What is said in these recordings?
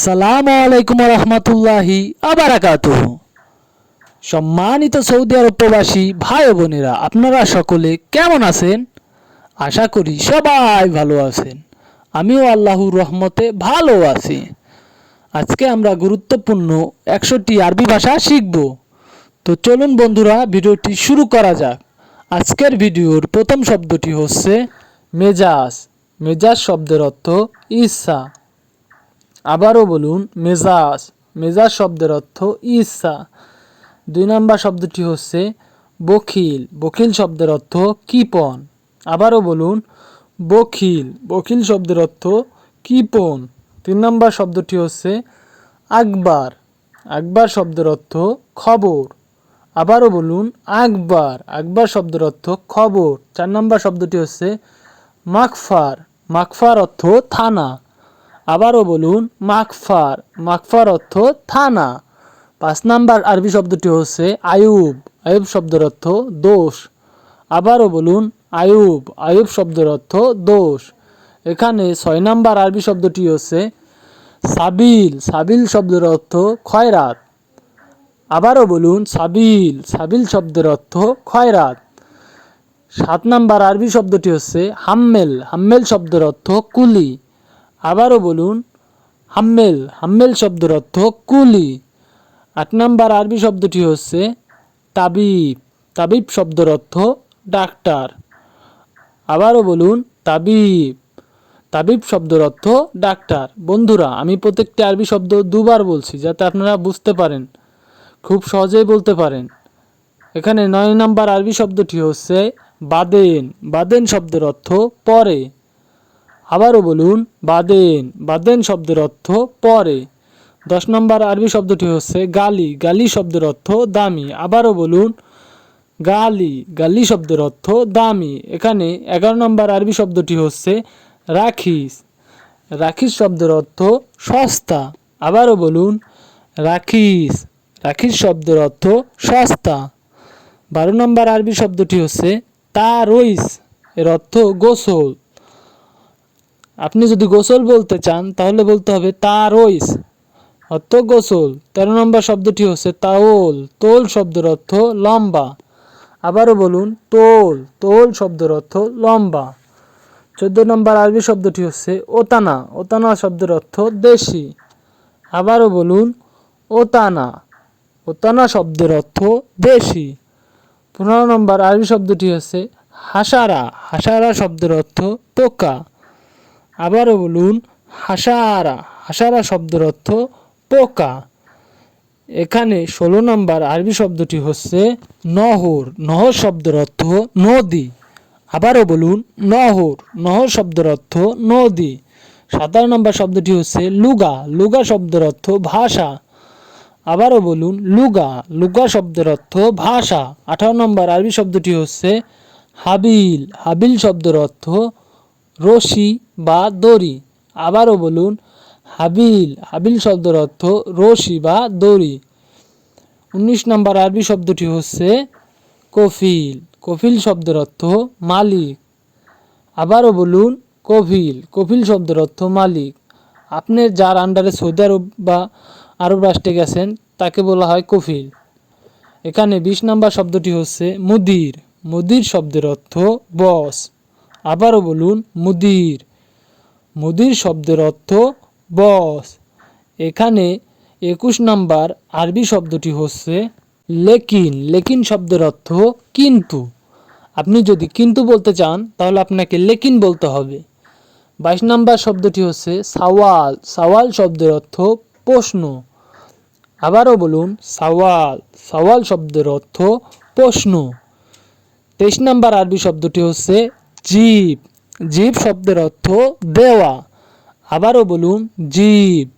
আসসালামু আলাইকুম রহমতুল্লাহি আবারাকাত সম্মানিত সৌদি আরব প্রবাসী ভাই বোনেরা, আপনারা সকলে কেমন আছেন? আশা করি সবাই ভালো আছেন। আমিও আল্লাহর রহমতে ভালো আছি। আজকে আমরা গুরুত্বপূর্ণ একশোটি আরবি ভাষা শিখব। তো চলুন বন্ধুরা, ভিডিওটি শুরু করা যাক। আজকের ভিডিওর প্রথম শব্দটি হচ্ছে মেজাজ। মেজাজ শব্দের অর্থ ইচ্ছা আবারও বলুন, মেজাজ। মেজাজ শব্দের অর্থ ইচ্ছা দুই নম্বর শব্দটি হচ্ছে বখিল। বখিল শব্দের অর্থ কিপন। আবারও বলুন, বখিল। বখিল শব্দের অর্থ কিপন। তিন নম্বর শব্দটি হচ্ছে আকবার। আকবার শব্দের অর্থ খবর। আবারও বলুন, আকবার। আকবার শব্দের অর্থ খবর। চার নম্বর শব্দটি হচ্ছে মাকফার। মাকফার অর্থ থানা। আবারও বলুন, মাকফার। মাকফার অর্থ থানা। পাঁচ নাম্বার আরবি শব্দটি হচ্ছে আয়ুব। আয়ুব শব্দের অর্থ দোষ। আবারও বলুন, আয়ুব। আয়ুব শব্দের অর্থ দোষ। এখানে ছয় নাম্বার আরবি শব্দটি হচ্ছে সাবিল। সাবিল শব্দের অর্থ খয়রাত। আবারও বলুন, সাবিল। সাবিল শব্দের অর্থ খয়রাত। সাত নাম্বার আরবি শব্দটি হচ্ছে হাম্মেল। হাম্মেল শব্দের অর্থ কুলি। আবারও বলুন, হাম্মেল হাম্মেল শব্দের অর্থ কুলি। আট নাম্বার আরবি শব্দটি হচ্ছে তাবিব। তাবিব শব্দের অর্থ ডাক্তার। আবারও বলুন, তাবিব। তাবিব শব্দের অর্থ ডাক্তার। বন্ধুরা, আমি প্রত্যেকটি আরবি শব্দ দুবার বলছি যাতে আপনারা বুঝতে পারেন। খুব সহজেই বলতে পারেন। এখানে নয় নাম্বার আরবি শব্দটি হচ্ছে বাদেন। বাদেন শব্দের অর্থ পরে। আবারও বলুন, বাদেন। বাদেন শব্দের অর্থ পরে। দশ নম্বর আরবি শব্দটি হচ্ছে গালি। গালি শব্দের অর্থ দামি। আবারও বলুন, গালি। গালি শব্দের অর্থ দামি। এখানে এগারো নম্বর আরবি শব্দটি হচ্ছে রাখিস। রাখিস শব্দের অর্থ সস্তা। আবারও বলুন, রাখিস। রাখিস শব্দের অর্থ সস্তা। বারো নম্বর আরবি শব্দটি হচ্ছে তারইস। এর অর্থ গোসল। আপনি যদি গোসল বলতে চান, তাহলে বলতে হবে তারইস। অর্থ গোসল। তেরো নম্বর শব্দটি হচ্ছে তাওল। তোল শব্দের অর্থ লম্বা। আবারও বলুন, তোল। তোল শব্দের অর্থ লম্বা। চোদ্দ নম্বর আরবি শব্দটি হচ্ছে ওতানা। ওতানা শব্দের অর্থ দেশি। আবারও বলুন, ওতানা। ওতানা শব্দের অর্থ দেশি। পনেরো নম্বর আরবি শব্দটি হচ্ছে হাসারা। হাসারা শব্দের অর্থ পোকা আবারও বলুন, হাসারা হাসারা শব্দের অর্থ পোকা। এখানে ষোলো নম্বর আরবি শব্দটি হচ্ছে নহর। নহর শব্দের অর্থ নদী। আবারও বলুন, নহর। নহর শব্দের অর্থ নদী। সাতারো নম্বর শব্দটি হচ্ছে লুগা। লুগা শব্দের অর্থ ভাষা। আবারও বলুন, লুগা। লুগা শব্দের অর্থ ভাষা। আঠারো নম্বর আরবি শব্দটি হচ্ছে হাবিল। হাবিল শব্দের অর্থ রশি বা দড়ি। আবারও বলুন, হাবিল হাবিল শব্দের অর্থ রশি বা দড়ি। উনিশ নম্বর আরবি শব্দটি হচ্ছে কফিল। কফিল শব্দের অর্থ মালিক। আবারও বলুন, কফিল। কফিল শব্দের অর্থ মালিক। আপনি যার আন্ডারে সৌদি আরব বা আরব রাষ্ট্রে গেছেন, তাকে বলা হয় কফিল। এখানে বিশ নম্বর শব্দটি হচ্ছে মুদির। মুদির শব্দের অর্থ বস। আবারও বলুন, মুদির। মুদির শব্দের অর্থ বস। এখানে একুশ নাম্বার আরবি শব্দটি হচ্ছে লেকিন। লেকিন শব্দের অর্থ কিন্তু। আপনি যদি কিন্তু বলতে চান, তাহলে আপনাকে লেকিন বলতে হবে। বাইশ নাম্বার শব্দটি হচ্ছে সাওয়াল। সাওয়াল শব্দের অর্থ প্রশ্ন। আবারও বলুন, সাওয়াল। সাওয়াল শব্দের অর্থ প্রশ্ন। তেইশ নাম্বার আরবি শব্দটি হচ্ছে জীব। জীব শব্দের অর্থ দেওয়া। আবারও বলুন, জীব।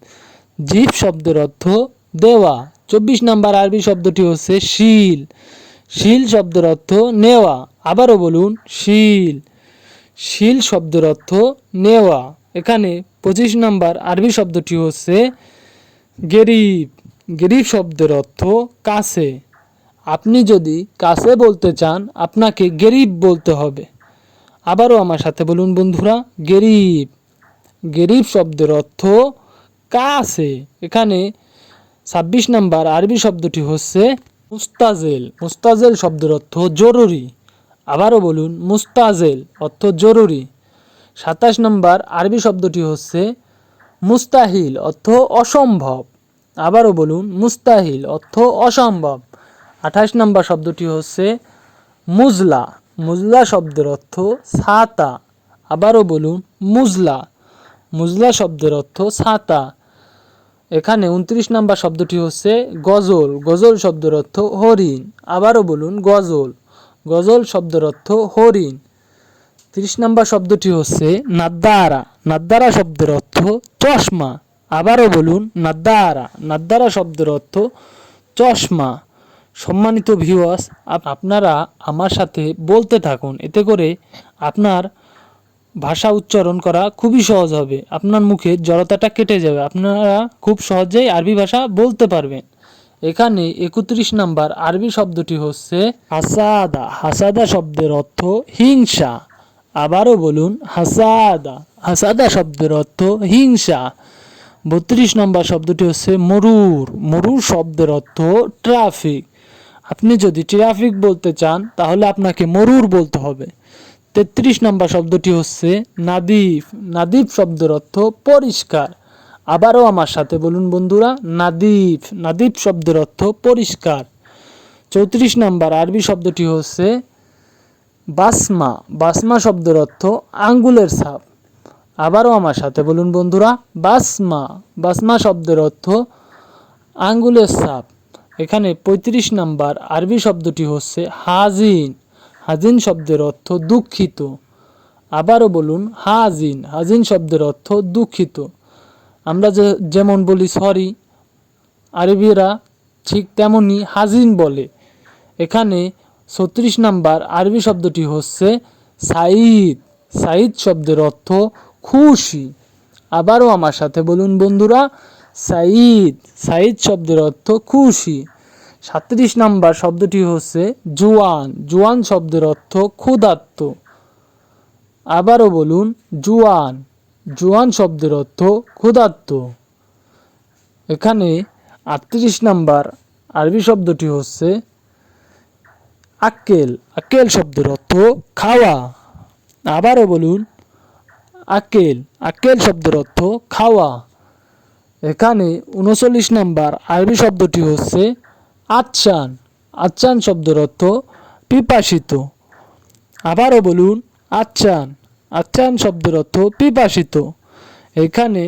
জীব শব্দের অর্থ দেওয়া। চব্বিশ নাম্বার আরবি শব্দটি হচ্ছে শিল। শিল শব্দের অর্থ নেওয়া। আবারও বলুন, শিল। শিল শব্দের অর্থ নেওয়া। এখানে পঁচিশ নাম্বার আরবি শব্দটি হচ্ছে গেরিব। গেরিব শব্দের অর্থ কাছে। আপনি যদি কাছে বলতে চান, আপনাকে গেরিব বলতে হবে। আবারও আমার সাথে বলুন বন্ধুরা, গেরিব। গেরিব শব্দের অর্থ কাছে। এখানে ছাব্বিশ নাম্বার আরবি শব্দটি হচ্ছে মুস্তাজেল। মুস্তাজেল শব্দের অর্থ জরুরি। আবারও বলুন মুস্তাজেল, অর্থ জরুরি। সাতাশ নম্বর আরবি শব্দটি হচ্ছে মুস্তাহিল, অর্থ অসম্ভব। আবারও বলুন মুস্তাহিল, অর্থ অসম্ভব। আঠাশ নম্বর শব্দটি হচ্ছে মুজলা। মুজলা শব্দের অর্থ ছাতা আবারও বলুন, মুজলা। মুজলা শব্দের অর্থ ছাতা এখানে উনত্রিশ নাম্বার শব্দটি হচ্ছে গজল। গজল শব্দের অর্থ হরিণ। আবারও বলুন, গজল। গজল শব্দের অর্থ হরিণ। তিরিশ নাম্বার শব্দটি হচ্ছে নাদ্দারা। নাদ্দারা শব্দের অর্থ চশমা। আবারও বলুন, নাদ্দারা। নাদ্দারা শব্দের অর্থ চশমা। সম্মানিত ভিউয়ার্স আপনারা আমার সাথে বলতে থাকুন। এতে করে আপনার ভাষা উচ্চারণ করা খুবই সহজ হবে। আপনার মুখে জড়তাটা কেটে যাবে। আপনারা খুব সহজেই আরবি ভাষা বলতে পারবেন। এখানে একত্রিশ নাম্বার আরবি শব্দটি হচ্ছে হাসাদা। হাসাদা শব্দের অর্থ হিংসা। আবারও বলুন, হাসাদা। হাসাদা শব্দের অর্থ হিংসা। বত্রিশ নম্বর শব্দটি হচ্ছে মরুর। মরুর শব্দের অর্থ ট্রাফিক। আপনি যদি ট্রাফিক বলতে চান, তাহলে আপনাকে মরুর বলতে হবে। তেত্রিশ নম্বর শব্দটি হচ্ছে নাদিফ। নাদিফ শব্দের অর্থ পরিষ্কার। আবারও আমার সাথে বলুন বন্ধুরা, নাদিফ। নাদিফ শব্দের অর্থ পরিষ্কার। চৌত্রিশ নম্বর আরবি শব্দটি হচ্ছে বাসমা। বাসমা শব্দের অর্থ আঙ্গুলের ছাপ। আবারও আমার সাথে বলুন বন্ধুরা, বাসমা। বাসমা শব্দের অর্থ আঙ্গুলের ছাপ। এখানে পঁয়ত্রিশ নাম্বার আরবি শব্দটি হচ্ছে হাজিন। হাজিন শব্দের অর্থ দুঃখিত। আবারও বলুন, হাজিন। হাজিন শব্দের অর্থ দুঃখিত। আমরা যে যেমন বলি সরি, আরবিরা ঠিক তেমনই হাজিন বলে। এখানে ছত্রিশ নাম্বার আরবি শব্দটি হচ্ছে সাইদ সাইদ শব্দের অর্থ খুশি। আবারও আমার সাথে বলুন বন্ধুরা সাইদ সাইদ শব্দের অর্থ খুশি। সাত্রিশ নাম্বার শব্দটি হচ্ছে জুয়ান। জুয়ান শব্দের অর্থ ক্ষুধার্ত। আবারও বলুন, জুয়ান। জুয়ান শব্দের অর্থ ক্ষুধার্ত। এখানে আটত্রিশ নাম্বার আরবি শব্দটি হচ্ছে আক্কেল। আক্কেল শব্দের অর্থ খাওয়া। আবারও বলুন, আক্কেল। আক্কেল শব্দের অর্থ খাওয়া। এখানে উনচল্লিশ নাম্বার আরবি শব্দটি হচ্ছে আচ্ছান। আচ্ছান শব্দের অর্থ পিপাসিত। আবারও বলুন, আচ্ছান। আচ্ছান শব্দের অর্থ পিপাসিত। এখানে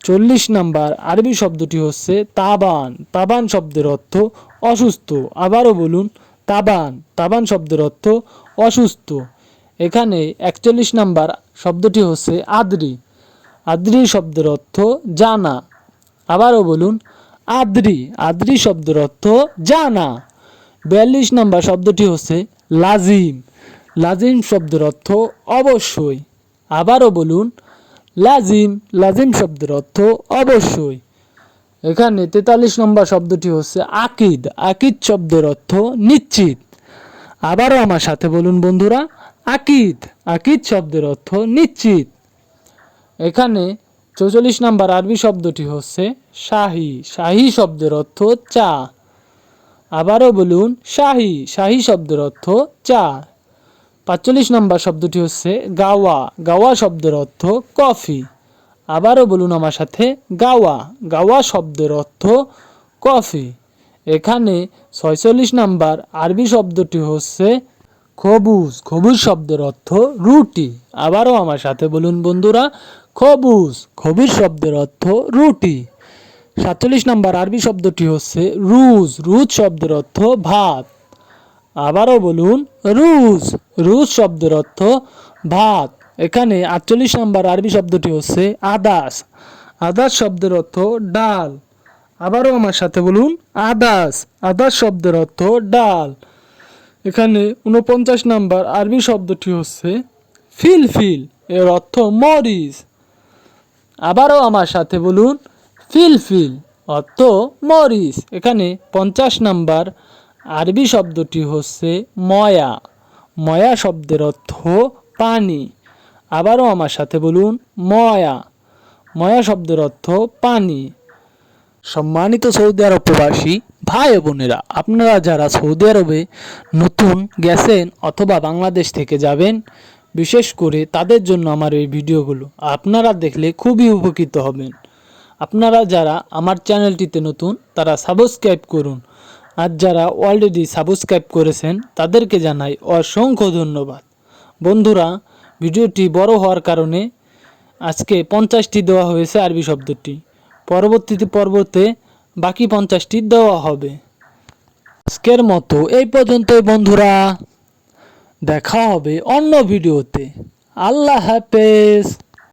চল্লিশ নাম্বার আরবি শব্দটি হচ্ছে তাবান। তাবান শব্দের অর্থ অসুস্থ। আবারও বলুন, তাবান। তাবান শব্দের অর্থ অসুস্থ। এখানে একচল্লিশ নাম্বার শব্দটি হচ্ছে আদ্রি। আদ্রি শব্দের অর্থ জানা। আবারও বলুন, আদ্রি আদ্রি শব্দের অর্থ জানা। বিয়াল্লিশ নম্বর শব্দটি হচ্ছে লাজিম। লাজিম শব্দের অর্থ অবশ্যই। আবারও বলুন, লাজিম লাজিম শব্দের অর্থ অবশ্যই। এখানে তেতাল্লিশ নম্বর শব্দটি হচ্ছে আকিদ। আকিদ শব্দের অর্থ নিশ্চিত। আবারও আমার সাথে বলুন বন্ধুরা, আকিদ। আকিদ শব্দের অর্থ নিশ্চিত। এখানে চৌচল্লিশ নাম্বার আরবি শব্দটি হচ্ছে শাহি। শাহি শব্দের অর্থ চা। আবারও বলুন, শাহি। শাহি শব্দের অর্থ চা। পাঁচচল্লিশ নম্বর শব্দটি হচ্ছে গাওয়া। গাওয়া শব্দের অর্থ কফি। আবারও বলুন আমার সাথে, গাওয়া। গাওয়া শব্দের অর্থ কফি। এখানে ছয়চল্লিশ নাম্বার আরবি শব্দটি হচ্ছে খবুজ। খবুজ শব্দের অর্থ রুটি। আবারও আমার সাথে বলুন বন্ধুরা খবুজ খবুজ শব্দের অর্থ রুটি। সাতচল্লিশ নাম্বার আরবি শব্দটি হচ্ছে রুজ। রুজ শব্দের অর্থ ভাত। আবারও বলুন, রুজ। রুজ শব্দের অর্থ ভাত। এখানে আটচল্লিশ নম্বর আরবি শব্দটি হচ্ছে আদাস। আদাস শব্দের অর্থ ডাল। আবারও আমার সাথে বলুন, আদাস। আদাস শব্দের অর্থ ডাল। এখানে উনপঞ্চাশ নাম্বার আরবি শব্দটি হচ্ছে ফিলফিল। এর অর্থ মরিচ। আবারও আমার সাথে বলুন ফিলফিল অর্থ মরিচ এখানে পঞ্চাশ নাম্বার আরবি শব্দটি হচ্ছে ময়া। ময়া শব্দের অর্থ পানি। আবারও আমার সাথে বলুন, ময়া। ময়া শব্দের অর্থ পানি। সম্মানিত সৌদি আরব প্রবাসী ভাই বোনেরা, আপনারা যারা সৌদি আরবে নতুন গেছেন অথবা বাংলাদেশ থেকে যাবেন বিশেষ করে তাদের জন্য আমার এই ভিডিওগুলো আপনারা দেখলে খুবই উপকৃত হবেন। আপনারা যারা আমার চ্যানেলটিতে নতুন, তারা সাবস্ক্রাইব করুন। আর যারা অলরেডি সাবস্ক্রাইব করেছেন, তাদেরকে জানাই অসংখ্য ধন্যবাদ। বন্ধুরা, ভিডিওটি বড় হওয়ার কারণে আজকে পঞ্চাশটি দেওয়া হয়েছে আরবি শব্দটি। পরবর্তীতে পর্বতে বাকি পঞ্চাশটি দেওয়া হবে। আজকের মতো এই পর্যন্তই বন্ধুরা। দেখা হবে অন্য ভিডিওতে। আল্লাহ হাফেজ।